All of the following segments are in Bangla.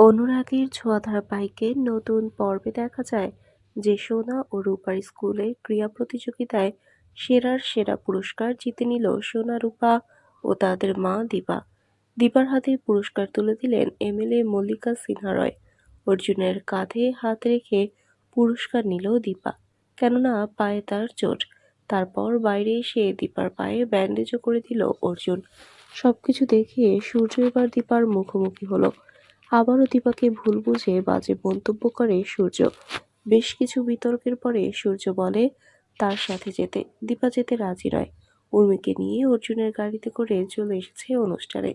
অনুরাগের ছোঁয়া ধারাবাহিকের নতুন পর্বে দেখা যায় যে সোনা ও রূপার স্কুলের ক্রীড়া প্রতিযোগিতায় সেরার সেরা পুরস্কার জিতে নিল সোনা, রূপা ও তাদের মা দীপা। দীপার হাতে পুরস্কার তুলে দিলেন এমএলএ মল্লিকা সিনহা রয়। অর্জুনের কাঁধে হাত রেখে পুরস্কার নিল দীপা। কেননা পায়ে তার চোট। তারপর বাইরে এসে দীপার পায়ে ব্যান্ডেজও করে দিল অর্জুন। সবকিছু দেখে সূর্য এবার দীপার মুখোমুখি হলো। আবারও দীপাকে ভুল বুঝে বাজে মন্তব্য করে সূর্য। বেশ কিছু বিতর্কের পরে সূর্য বলে, তার সাথে যেতে, দীপা যেতে রাজি নয়। উর্মিকে নিয়ে অর্জুনের গাড়িতে করে চলে এসেছে অনুষ্ঠানে।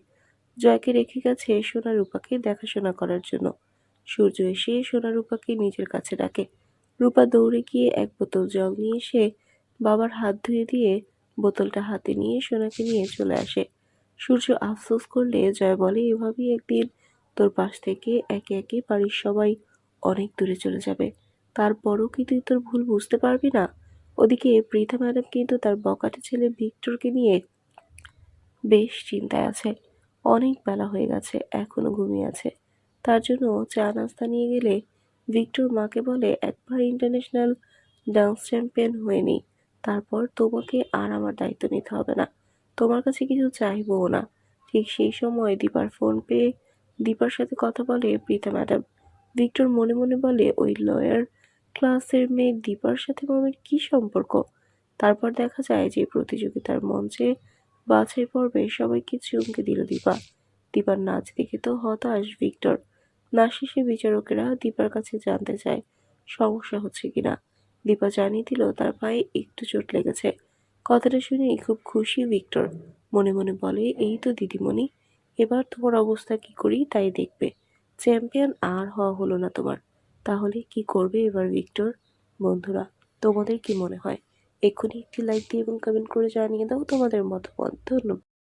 জয়কে রেখে গেছে সোনা রূপাকে দেখাশোনা করার জন্য। সূর্য এসে সোনা রূপাকে নিজের কাছে ডাকে। রূপা দৌড়ে গিয়ে এক বোতল জল নিয়ে এসে বাবার হাত ধুয়ে দিয়ে বোতলটা হাতে নিয়ে সোনাকে নিয়ে চলে আসে। সূর্য আফসোস করলে জয় বলে, এভাবেই একদিন তোর পাশ থেকে একে একে বাড়ির সবাই অনেক দূরে চলে যাবে। তারপরও কি তুই তোর ভুল বুঝতে পারবি না? ওদিকে পৃথা ম্যাডাম কিন্তু তার বকাটে ছেলে ভিক্টরকে নিয়ে বেশ চিন্তায় আছে। অনেক বেলা হয়ে গেছে, এখনও ঘুমিয়ে আছে। তার জন্য চা নাস্তা নিয়ে গেলে ভিক্টর মাকে বলে, একবার ইন্টারন্যাশনাল ডান্স চ্যাম্পিয়ন হয়ে তারপর তোমাকে আর আমার দায়িত্ব নিতে হবে না। তোমার কাছে কিছু চাইবও না। ঠিক সেই সময় দীপার ফোন পেয়ে দীপার সাথে কথা বলে প্রীতা ম্যাডাম। ভিক্টর মনে মনে বলে, ওই লয়ার ক্লাসের মেয়ে দীপার সাথে মামের কি সম্পর্ক? তারপর দেখা যায় যে প্রতিযোগিতার মঞ্চে বাছাই পর্বে সবাইকে চমকে দিল দীপা। দীপার নাচ দেখে তো হতাশ ভিক্টর। না শেষে বিচারকেরা দীপার কাছে জানতে চায়, সমস্যা হচ্ছে কিনা। দীপা জানিয়ে দিল, তার পায়ে একটু চোট লেগেছে। কথাটা শুনে খুব খুশি ভিক্টর। মনে মনে বলে, এই তো দিদিমণি এবার তোমার অবস্থা কি করি তাই দেখবে। চ্যাম্পিয়ন আর হওয়া হলো না তোমার। তাহলে কি করবে এবার ভিক্টর? বন্ধুরা, তোমাদের কি মনে হয়? এক্ষুনি একটি লাইক দিয়ে এবং কমেন্ট করে জানিয়ে দাও তোমাদের মতামত। ধন্যবাদ।